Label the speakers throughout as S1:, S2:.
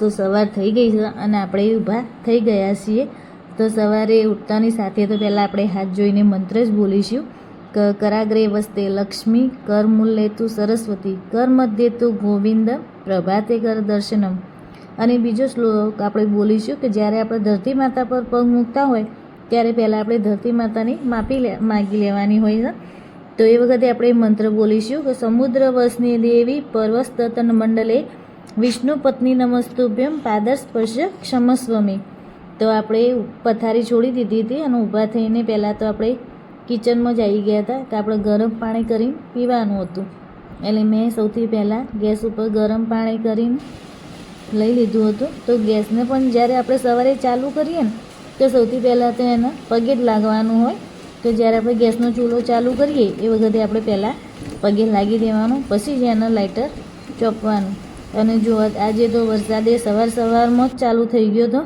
S1: તો સવાર થઈ ગઈ છે અને આપણે ઊભા થઈ ગયા છીએ. તો સવારે ઉઠતાની સાથે તો પહેલાં આપણે હાથ જોઈને મંત્ર જ બોલીશું. ક, કરાગ્રે વસ્તે લક્ષ્મી, કર મૂલ્ય તું સરસ્વતી, કર મધ્ય તું ગોવિંદ, પ્રભાતે કર દર્શનમ. અને બીજો શ્લોક આપણે બોલીશું કે જ્યારે આપણે ધરતી માતા પર પગ મૂકતા હોય, ત્યારે પહેલાં આપણે ધરતી માતાની માપી લે, માગી લેવાની હોય છે. તો એ વખતે આપણે મંત્ર બોલીશું કે સમુદ્ર વસની દેવી પર્વસ્તન મંડલે વિષ્ણુ પત્ની નમસ્તુભ્યમ પાદર સ્પર્શ ક્ષમસ્વમી. તો આપણે પથારી છોડી દીધી હતી અને ઊભા થઈને પહેલાં તો આપણે કિચનમાં જ આવી ગયા હતા કે આપણે ગરમ પાણી કરીને પીવાનું હતું. એટલે મેં સૌથી પહેલાં ગેસ ઉપર ગરમ પાણી કરીને લઈ લીધું હતું. તો ગેસને પણ જ્યારે આપણે સવારે ચાલુ કરીએ ને, તો સૌથી પહેલાં તો એના પગે જ લાગવાનું હોય. તો જ્યારે આપણે ગેસનો ચૂલો ચાલુ કરીએ, એ વખતે આપણે પહેલાં પગે લાગી દેવાનું, પછી જ એના લાઇટર ચોપવાનું. અને જો આજે તો વરસાદે સવાર સવારમાં જ ચાલુ થઈ ગયો હતો.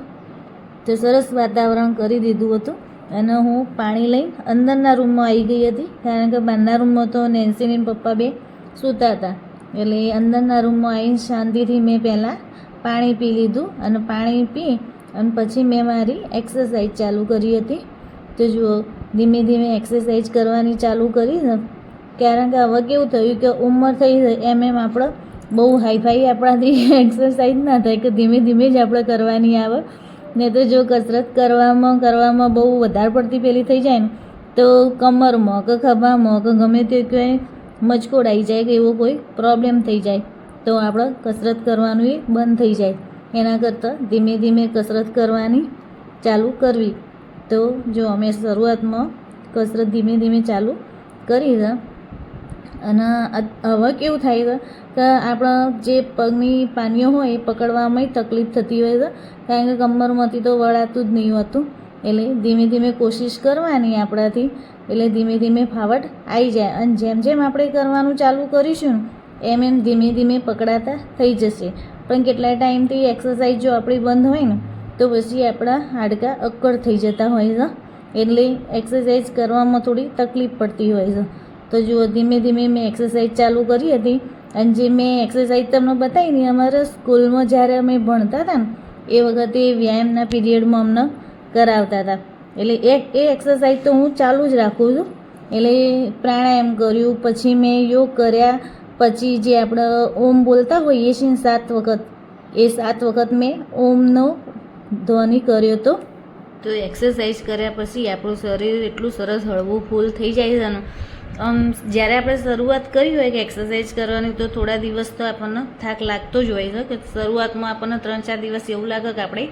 S1: તો સરસ વાતાવરણ કરી દીધું હતું. અને હું પાણી લઈ અંદરના રૂમમાં આવી ગઈ હતી. કારણ કે બહારના રૂમમાં તો નેન્સીની પપ્પા બે સૂતા હતા. એટલે અંદરના રૂમમાં આવીને શાંતિથી મેં પહેલાં પાણી પી લીધું અને પાણી પી અને પછી મેં મારી એક્સરસાઇઝ ચાલુ કરી હતી. તો જુઓ, ધીમે ધીમે એક્સરસાઇઝ કરવાની ચાલુ કરી. કારણ કે હવે કેવું થયું કે ઉંમર થઈ એમ એમ આપણે બહુ હાઈફાઈ આપણાથી એક્સરસાઇઝ ના થાય કે ધીમે ધીમે જ આપણે કરવાની આવે. ને તો જો કસરત કરવામાં કરવામાં બહુ વધારે પડતી પેલી થઈ જાય ને, તો કમરમાં કે ખભામાં કે ગમે તે ક્યાંય મચકોડ આવી જાય કે એવો કોઈ પ્રોબ્લેમ થઈ જાય, તો આપણે કસરત કરવાનું એ બંધ થઈ જાય. એના કરતાં ધીમે ધીમે કસરત કરવાની ચાલુ કરવી. તો જો અમે શરૂઆતમાં કસરત ધીમે ધીમે ચાલુ કરી છે અને હવે કેવું થાય છે કે આપણા જે પગની પાનીઓ હોય એ પકડવામાં તકલીફ થતી હોય છે. કારણ કે કમરમાંથી તો વળાતું જ નહીં હોતું. એટલે ધીમે ધીમે કોશિશ કરવાની આપણાથી. એટલે ધીમે ધીમે ફાવટ આવી જાય. અને જેમ જેમ આપણે કરવાનું ચાલુ કરીશું એમ એમ ધીમે ધીમે પકડાતા થઈ જશે. પણ કેટલા ટાઈમથી એક્સરસાઇઝ જો આપણી બંધ હોય ને, તો પછી આપણા હાડકાં અક્કડ થઈ જતા હોય છે. એટલે એક્સરસાઇઝ કરવામાં થોડી તકલીફ પડતી હોય છે. તો જુઓ, ધીમે ધીમે મેં એક્સરસાઇઝ ચાલુ કરી હતી. અને જે મેં એક્સરસાઇઝ તમને બતાવી ને, અમારા સ્કૂલમાં જ્યારે અમે ભણતા હતા ને, એ વખતે વ્યાયામના પીરિયડમાં અમને કરાવતા હતા. એટલે એ એ એક્સરસાઇઝ તો હું ચાલુ જ રાખું છું. એટલે પ્રાણાયામ કર્યું, પછી મેં યોગ કર્યા, પછી જે આપણે ઓમ બોલતા હોઈએ છીએ સાત વખત, એ સાત વખત મેં ઓમનો ધ્વનિ કર્યો હતો. તો એક્સરસાઇઝ કર્યા પછી આપણું શરીર એટલું સરસ હળવું, ફૂલ થઈ જાય છે જ્યારે આપણે શરૂઆત કરી હોય કે એક્સરસાઇઝ કરવાની, તો થોડા દિવસ તો આપણને થાક લાગતો જ હોય છે કે શરૂઆતમાં આપણને ત્રણ ચાર દિવસ એવું લાગે કે આપણે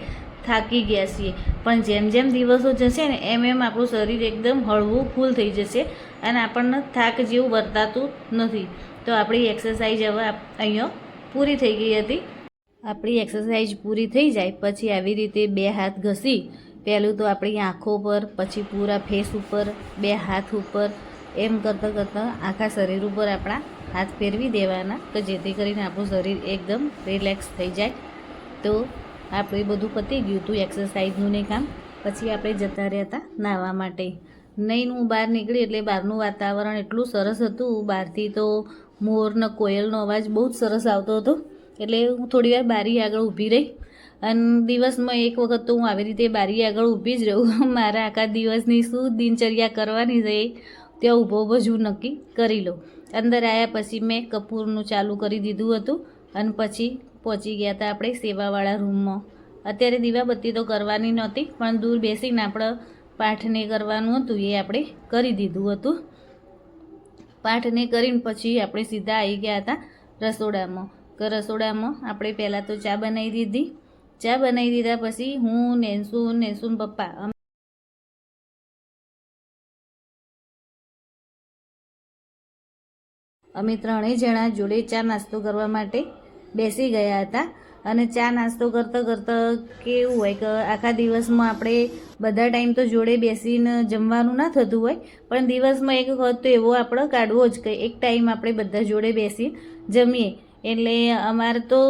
S1: થાકી ગયા છીએ. પણ જેમ જેમ દિવસો જશે ને, એમ એમ આપણું શરીર એકદમ હળવું, ફૂલ થઈ જશે અને આપણને થાક જેવું વર્તાતું નથી. તો આપણી એક્સરસાઇઝ હવે અહીંયા પૂરી થઈ ગઈ હતી. આપણી એક્સરસાઇઝ પૂરી થઈ જાય, પછી આવી રીતે બે હાથ ઘસી. પહેલું તો આપણી આંખો પર, પછી પૂરા ફેસ ઉપર, બે હાથ ઉપર એમ કરતાં કરતાં આખા શરીર ઉપર આપણા હાથ ફેરવી દેવાના કે જેથી કરીને આપણું શરીર એકદમ રિલેક્સ થઈ જાય. તો આપણે બધું પતી ગયું હતું એક્સરસાઇઝનું ને કામ. પછી આપણે જતા રહ્યા હતા નાહવા માટે. નહીં હું બહાર નીકળી એટલે બહારનું વાતાવરણ એટલું સરસ હતું. બહારથી તો મોરનો કોયલનો અવાજ બહુ જ સરસ આવતો હતો. એટલે હું થોડી વાર બારી આગળ ઊભી રહી. અને દિવસમાં એક વખત તો હું આવી રીતે બારી આગળ ઊભી જ રહું. મારા આખા દિવસની શું દિનચર્યા કરવાની છે ત્યાં ઊભો ઊભો નક્કી કરી લઉં અંદર આવ્યા પછી મેં કપૂરનું ચાલુ કરી દીધું હતું અને પછી પહોંચી ગયા હતા આપણે સેવાવાળા રૂમમાં. અત્યારે દીવાબત્તી તો કરવાની નહોતી, પણ દૂર બેસીને આપણે પાઠને કરવાનું હતું એ આપણે કરી દીધું હતું. પાઠને કરીને પછી આપણે સીધા આવી ગયા હતા રસોડામાં. રસોડામાં આપણે પહેલાં તો ચા બનાવી દીધી. ચા બનાવી દીધા પછી હું, નેન્સુ, નેન્સુન પપ્પા અમે ત્રણેય જણા જોડે ચા નાસ્તો કરવા માટે બેસી ગયા હતા. અને ચા નાસ્તો કરતાં કરતાં કેવું હોય કે આખા દિવસમાં આપણે બધા ટાઈમ તો જોડે બેસીને જમવાનું ના થતું હોય, પણ દિવસમાં એક વખત તો એવો આપણે કાઢવો જ કે એક ટાઈમ આપણે બધા જોડે બેસી જમીએ. એટલે અમારે તો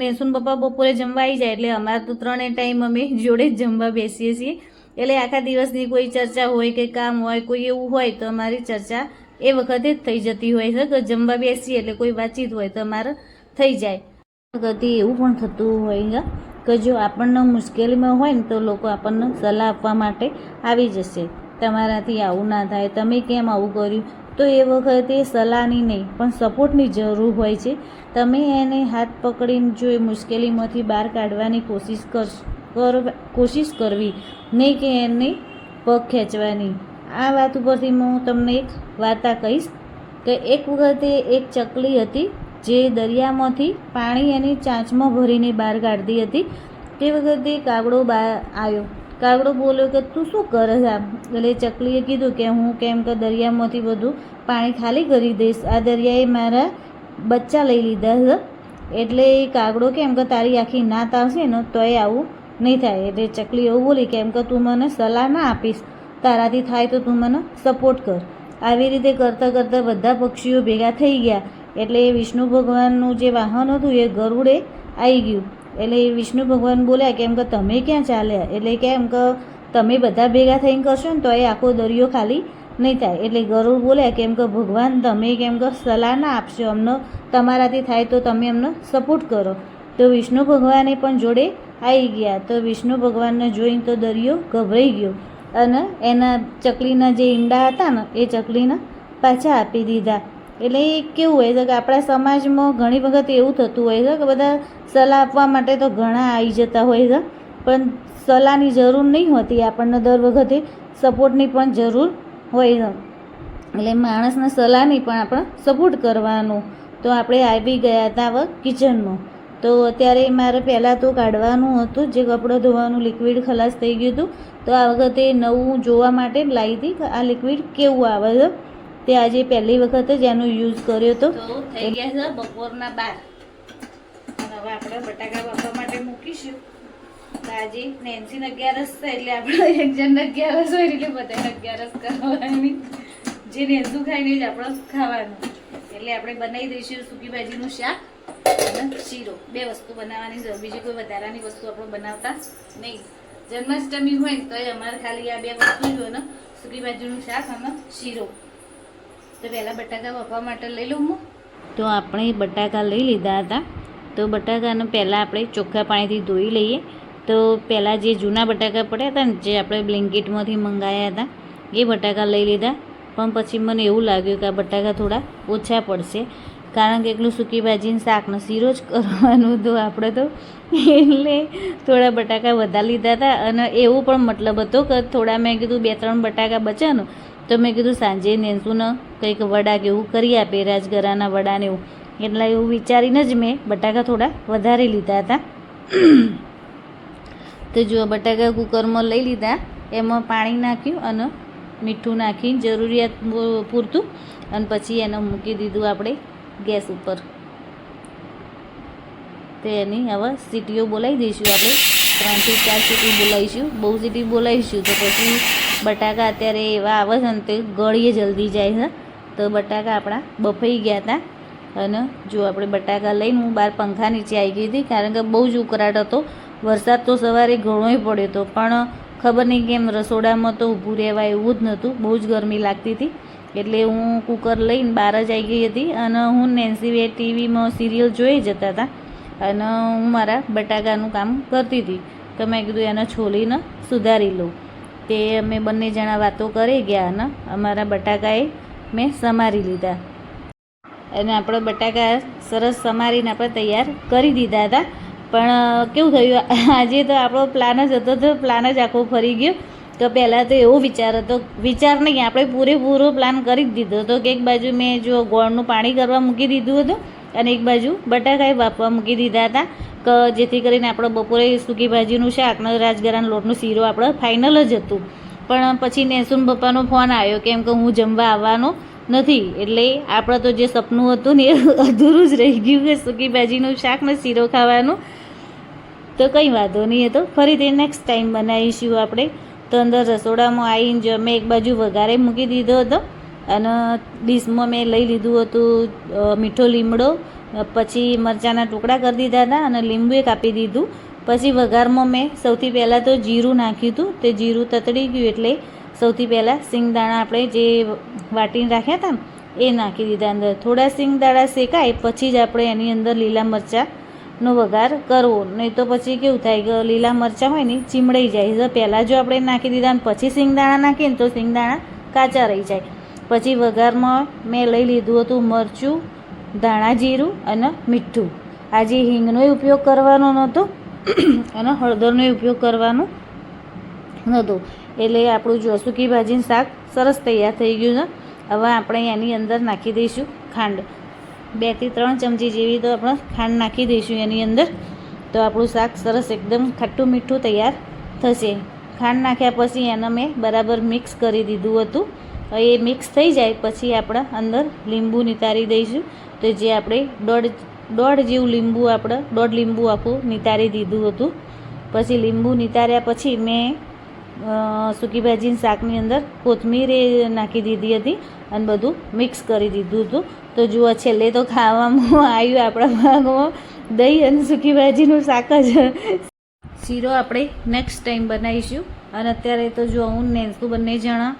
S1: મેસુન પપ્પા બપોરે જમવા આવી જાય, એટલે અમારે તો ત્રણેય ટાઈમ અમે જોડે જ જમવા બેસીએ છીએ. એટલે આખા દિવસની કોઈ ચર્ચા હોય કે કામ હોય, કોઈ એવું હોય તો અમારી ચર્ચા એ વખતે જ થઈ જતી હોય છે. જમવા બેસીએ એટલે કોઈ વાતચીત હોય તો અમારે થઈ જાય. વખતે એવું પણ થતું હોય કે જો આપણને મુશ્કેલીમાં હોય ને તો લોકો આપણને સલાહ આપવા માટે આવી જશે. તમારાથી આવું ના થાય. તમે કેમ આવું કર્યું? તો એ વખતે સલાહની નહીં, પણ સપોર્ટની જરૂર હોય છે. તમે એને હાથ પકડીને જો એ મુશ્કેલીમાંથી બહાર કાઢવાની કોશિશ કર- કોશિશ કરવી. નહીં કે એને પગ ખેંચવાની. આ વાત ઉપરથી હું તમને એક વાર્તા કહીશ કે એક વખતે એક ચકલી હતી જે દરિયામાંથી પાણી એની ચાંચમાં ભરીને બહાર કાઢતી હતી. તે વખતે કાગડો બહાર આવ્યો. કાગડો બોલ્યો કે, તું શું કરે છે આમ? એટલે ચકલીએ કીધું કે, હું કેમ કે દરિયામાંથી બધું પાણી ખાલી કરી દઈશ. આ દરિયાએ મારા બચ્ચા લઈ લીધા છે એટલે એ કાગડો કેમ કે તારી આખી નાત આવશે ને તોય આવું નહીં થાય. એટલે ચકલી એવું બોલી કેમ કે તું મને સલાહ ના આપીશ. તારાથી થાય તો તું મને સપોર્ટ કર. આવી રીતે કરતાં કરતાં બધા પક્ષીઓ ભેગા થઈ ગયા. એટલે એ વિષ્ણુ ભગવાનનું જે વાહન હતું એ ગરુડે આવી ગયું. એટલે એ વિષ્ણુ ભગવાન બોલ્યા કેમ કે તમે ક્યાં ચાલ્યા? એટલે કેમ કે તમે બધા ભેગા થઈને કરશો ને તો એ આખો દરિયો ખાલી નહીં થાય. એટલે ગરુડ બોલ્યા કેમ કે ભગવાન તમે કેમ કે સલાહ ના આપશો અમને. તમારાથી થાય તો તમે અમને સપોર્ટ કરો. તો વિષ્ણુ ભગવાને પણ જોડે આવી ગયા. તો વિષ્ણુ ભગવાનને જોઈને તો દરિયો ગભરાઈ ગયો. અને એના ચકલીના જે ઈંડા હતા ને, એ ચકલીને પાછા આપી દીધા. એટલે એ કેવું હોય છે કે આપણા સમાજમાં ઘણી વખત એવું થતું હોય છે કે બધા સલાહ આપવા માટે તો ઘણા આવી જતા હોય છે, પણ સલાહની જરૂર નહીં હોતી, આપણને દર વખતે સપોર્ટની પણ જરૂર હોય છે. એટલે માણસને સલાહની પણ આપણે સપોર્ટ કરવાનું. તો આપણે આવી ગયા હતા હવે કિચનમાં તો અત્યારે મારે પહેલાં તો કાઢવાનું હતું જે કપડાં ધોવાનું લિક્વિડ ખલાસ થઈ ગયું હતું. તો આ વખતે નવું જોવા માટે લાવી હતી. આ લિક્વિડ કેવું આવે છે? તે આજે પહેલી વખત જ એનો યુઝ કર્યો હતો. થઈ ગયા છે બપોરના બાર. હવે આપણે બટાકા બાફવા માટે મૂકીશું. આજે નેન્સીને અગિયારસ છે, એટલે આપણે એક જણ અગિયારસ હોય, એટલે બધાને અગિયારસ કરવાની. જે નેન્સું ખાઈને જ આપણે ખાવાનું. એટલે આપણે બનાવી દઈશું સૂકી ભાજીનું શાક. અને શીરો. બે વસ્તુ બનાવવાની છે. બીજી કોઈ વધારાની વસ્તુ આપણે બનાવતા નહીં. જન્માષ્ટમી હોય ને તોય અમારે ખાલી આ બે વસ્તુ હોય ને. સૂકી બાજુનું શાક અને શીરો. તો પહેલાં બટાકા વાપવા માટે લઈ લઉં હું. તો આપણે બટાકા લઈ લીધા હતા. તો બટાકાને પહેલાં આપણે ચોખ્ખા પાણીથી ધોઈ લઈએ. તો પહેલાં જે જૂના બટાકા પડ્યા હતા ને, જે આપણે બ્લિન્કિટમાંથી મંગાવ્યા હતા, એ બટાકા લઈ લીધા. પણ પછી મને એવું લાગ્યું કે આ બટાકા થોડા ઓછા પડશે. કારણ કે એકલું સૂકી ભાજીને શાકનો શીરો જ કરવાનું હતું આપણે તો. એટલે થોડા બટાકા વધારે લીધા હતા અને એવું પણ મતલબ હતો કે થોડા મેં કીધું બે ત્રણ બટાકા બચ્યા તો મેં કીધું સાંજે નેન્સુને કંઈક વડા કે એવું કરી આપે, રાજગરાના વડાને એવું. એટલે એવું વિચારીને જ મેં બટાકા થોડા વધારે લીધા હતા. તો જો બટાકા કુકરમાં લઈ લીધા, એમાં પાણી નાખ્યું અને મીઠું નાખી જરૂરિયાત પૂરતું. અને પછી એને મૂકી દીધું આપણે ગેસ ઉપર. તેની હવે સીટીઓ બોલાવી દઈશું આપણે. ત્રણથી ચાર સીટી બોલાવીશું. બહુ સીટી બોલાવીશું તો પછી બટાકા અત્યારે એવા આવે છે ને તે ગળીએ જલ્દી જાય છે. તો બટાકા આપણા બફાઈ ગયા હતા. અને જો આપણે બટાકા લઈને હું બહાર પંખા નીચે આવી ગઈ હતી કારણ કે બહુ જ ઉકળાટ હતો. વરસાદ તો સવારે ઘણોય પડ્યો હતો. પણ ખબર નહીં કેમ રસોડામાં તો ઊભું રહેવાય એવું જ નહોતું. બહુ જ ગરમી લાગતી હતી. એટલે હું કુકર લઈને બહાર જ આવી ગઈ હતી અને હું નેન્સી બે ટીવીમાં સિરિયલ જોઈ જતા હતા અને હું મારા બટાકાનું કામ કરતી હતી તો મેં કીધું એને છોલીને સુધારી લઉં. તે અમે બંને જણા વાતો કરી ગયા અને અમારા બટાકાએ મેં સમારી લીધા. અને આપણે બટાકા સરસ સમારીને આપણે તૈયાર કરી દીધા હતા. પણ કેવું થયું? આજે તો આપણો પ્લાન જ હતો તો પ્લાન જ આખો ફરી ગયો. તો પહેલાં તો એવો વિચાર હતો, વિચાર નહીં, આપણે પૂરેપૂરો પ્લાન કરી જ દીધો હતો કે એક બાજુ મેં જો ગોળનું પાણી કરવા મૂકી દીધું હતું અને એક બાજુ બટાકાએ બાફવા મૂકી દીધા હતા, કે જેથી કરીને આપણે બપોરે સૂકી ભાજીનું શાક, ને રાજગરાના લોટનું શીરો આપણે ફાઇનલ જ હતું. પણ પછી નેસુન પપ્પાનો ફોન આવ્યો કેમ કે હું જમવા આવવાનો નથી, એટલે આપણે તો જે સપનું હતું ને એ અધૂરું જ રહી ગયું કે સૂકી ભાજીનું શાક ને શીરો ખાવાનું. તો કંઈ વાંધો નહીં, એ તો ફરીથી નેક્સ્ટ ટાઈમ બનાવીશું આપણે. તો અંદર રસોડામાં આવીને જ મેં એક બાજુ વઘારે મૂકી દીધો હતો. અને ડીશમાં મેં લઈ લીધું હતું મીઠો લીમડો, પછી મરચાંના ટુકડા કરી દીધા હતા અને લીંબુએ કાપી દીધું. પછી વઘારમાં મેં સૌથી પહેલાં તો જીરું નાખ્યું હતું. તે જીરું તતડી ગયું એટલે સૌથી પહેલાં સિંગદાણા આપણે જે વાટીને રાખ્યા હતા એ નાખી દીધા અંદર. થોડા સિંગદાણા શેકાય, પછી જ આપણે એની અંદર લીલા મરચાં નો વઘાર કરવો. નહીં તો પછી કેવું થાય કે લીલા મરચાં હોય ને ચીમડાઈ જાય. તો પહેલાં જો આપણે નાખી દીધા ને પછી સિંગદાણા નાખીએ ને તો સિંગદાણા કાચા રહી જાય. પછી વઘારમાં મેં લઈ લીધું હતું મરચું, ધાણા જીરું અને મીઠું. આજે હિંગનો ઉપયોગ કરવાનો નહોતો અને હળદરનો ઉપયોગ કરવાનો નહોતું. એટલે આપણું જોસુકી ભાજીનું શાક સરસ તૈયાર થઈ ગયું છે. હવે આપણે એની અંદર નાખી દઈશું ખાંડ. બેથી ત્રણ ચમચી જેવી તો આપણે ખાંડ નાખી દઈશું એની અંદર. તો આપણું શાક સરસ એકદમ ખાટું મીઠું તૈયાર થશે. ખાંડ નાખ્યા પછી એને મેં બરાબર મિક્સ કરી દીધું હતું. એ મિક્સ થઈ જાય પછી આપણે અંદર લીંબુ નિતારી દઈશું. તો જે આપણે દોઢ દોઢ જેવું લીંબુ આપણે, દોઢ લીંબુ આખું નિતારી દીધું હતું. પછી લીંબુ નિતાર્યા પછી મેં સૂકી ભાજીના શાકની અંદર કોથમીર એ નાખી દીધી હતી અને બધું મિક્સ કરી દીધું હતું. તો જુઓ, છેલ્લે તો ખાવામાં આવ્યું આપણા ભાગમાં દહીં અને સૂકી ભાજીનું શાક જ. શીરો આપણે નેક્સ્ટ ટાઈમ બનાવીશું. અને અત્યારે તો જો હું નેન્સુ બંને જણા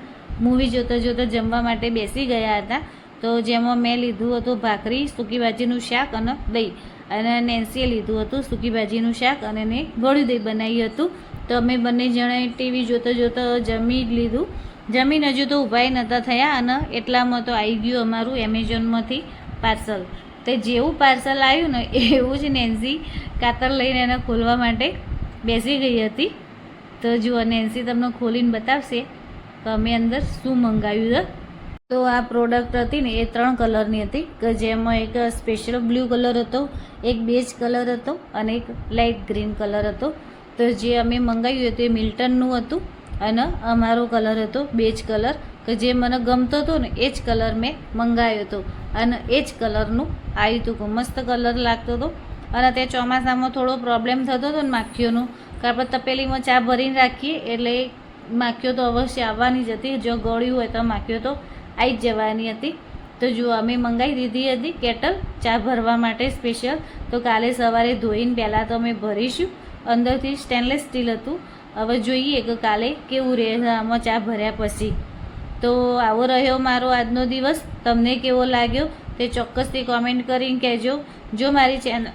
S1: મૂવી જોતા જોતા જમવા માટે બેસી ગયા હતા. તો જેમાં મેં લીધું હતું ભાખરી સૂકી ભાજીનું શાક અને દહીં. અને નેન્સીએ લીધું હતું સૂકી ભાજીનું શાક અને એને ગળ્યું દહીં બનાવ્યું હતું. તો અમે બંને જણાએ ટીવી જોતા જોતા જમી લીધું. જમીન હજુ તો ઊભાઈ નહોતા થયા અને એટલામાં તો આવી ગયું અમારું એમેઝોનમાંથી પાર્સલ. તે જેવું પાર્સલ આવ્યું ને એવું જ નેન્સી કાતર લઈને એને ખોલવા માટે બેસી ગઈ હતી. તો જુઓ, નેન્સી તમને ખોલીને બતાવશે તો અમે અંદર શું મંગાવ્યું હતું તો આ પ્રોડક્ટ હતી ને એ ત્રણ કલરની હતી, કે જેમાં એક સ્પેશિયલ બ્લુ કલર હતો, એક બેજ કલર હતો અને એક લાઇટ ગ્રીન કલર હતો. તો જે અમે મંગાવ્યું હતું એ મિલ્ટનનું હતું અને અમારો કલર હતો બેજ કલર, કે જે મને ગમતો હતો ને એ જ કલર મેં મંગાવ્યો હતો. અને એ જ કલરનું આવ્યું હતું. મસ્ત કલર લાગતો હતો. અને તે ચોમાસામાં થોડો પ્રોબ્લેમ થતો હતો ને માખીઓનો, કે આપણે તપેલીમાં ચા ભરીને રાખીએ, એટલે માખીઓ તો અવશ્ય આવવાની જ હતી. જો ગળ્યું હોય તો માખીઓ તો આવી જ જવાની હતી. તો જો અમે મંગાવી દીધી હતી કેટલ ચા ભરવા માટે સ્પેશિયલ તો કાલે સવારે ધોઈને પહેલાં તો અમે ભરીશું. અંદરથી સ્ટેનલેસ સ્ટીલ હતું. હવે જોઈએ કે કાલે કેવું રહે, આમાં ચા ભર્યા પછી. તો આવો રહ્યો મારો આજનો દિવસ. તમને કેવો લાગ્યો તે ચોક્કસથી કોમેન્ટ કરીને કહેજો. જો મારી ચેનલ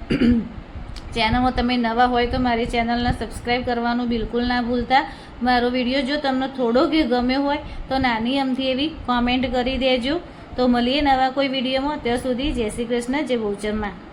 S1: ચેનલમાં તમે નવા હોય તો મારી ચેનલને સબસ્ક્રાઈબ કરવાનું બિલકુલ ના ભૂલતા. મારો વીડિયો જો તમને થોડો કે ગમ્યો હોય તો નાની અમથી એવી કોમેન્ટ કરી દેજો. તો મળીએ નવા કોઈ વિડીયોમાં. ત્યાં સુધી જય શ્રી કૃષ્ણ, જય બહુચરમાં